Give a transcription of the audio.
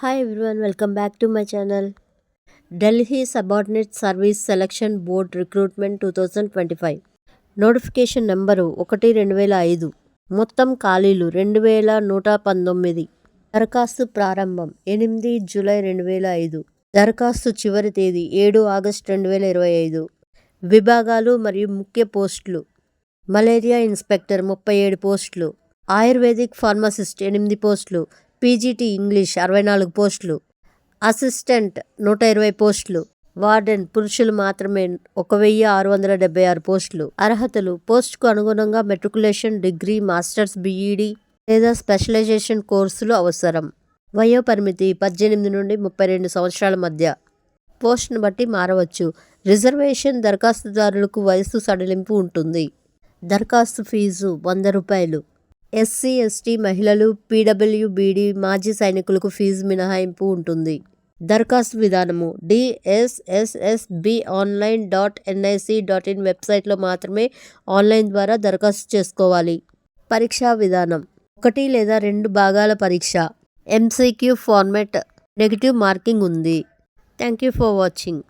Hi everyone welcome back to my channel Delhi subordinate service selection board recruitment two thousand twenty five notification number ఒకటి రెండు వేల ఐదు. మొత్తం ఖాళీలు రెండు వేల నూట పంతొమ్మిది. దరఖాస్తు ప్రారంభం ఎనిమిది జూలై రెండు వేల ఐదు. దరఖాస్తు చివరి తేదీ ఏడు ఆగస్ట్ రెండు వేల ఇరవై ఐదు. విభాగాలు మరియు ముఖ్య పోస్టులు. మలేరియా ఇన్స్పెక్టర్ ముప్పై ఏడు పోస్టులు. ఆయుర్వేదిక్ ఫార్మసిస్ట్ ఎనిమిది పోస్టులు. పీజీటీ ఇంగ్లీష్ అరవై నాలుగు పోస్టులు. అసిస్టెంట్ నూట ఇరవై పోస్టులు. వార్డెన్ పురుషులు మాత్రమే ఒక వెయ్యి ఆరు వందల డెబ్బై ఆరు పోస్టులు. అర్హతలు పోస్టుకు అనుగుణంగా మెట్రికులేషన్ డిగ్రీ మాస్టర్స్ బీఈడి లేదా స్పెషలైజేషన్ కోర్సులు అవసరం. వయో పరిమితి పద్దెనిమిది నుండి ముప్పై రెండు సంవత్సరాల మధ్య. పోస్ట్ను బట్టి మారవచ్చు. రిజర్వేషన్ దరఖాస్తుదారులకు వయస్సు సడలింపు ఉంటుంది. దరఖాస్తు ఫీజు వంద రూపాయలు. ఎస్సీ ఎస్టీ మహిళలు పీడబ్ల్యూబీడి మాజీ సైనికులకు ఫీజు మినహాయింపు ఉంటుంది. దరఖాస్తు విధానము DSSSB online dot NIC dot in వెబ్సైట్లో మాత్రమే ఆన్లైన్ ద్వారా దరఖాస్తు చేసుకోవాలి. పరీక్షా విధానం ఒకటి లేదా రెండు భాగాల పరీక్ష. ఎంసీక్యూ ఫార్మెట్ నెగిటివ్ మార్కింగ్ ఉంది. Thank you for watching.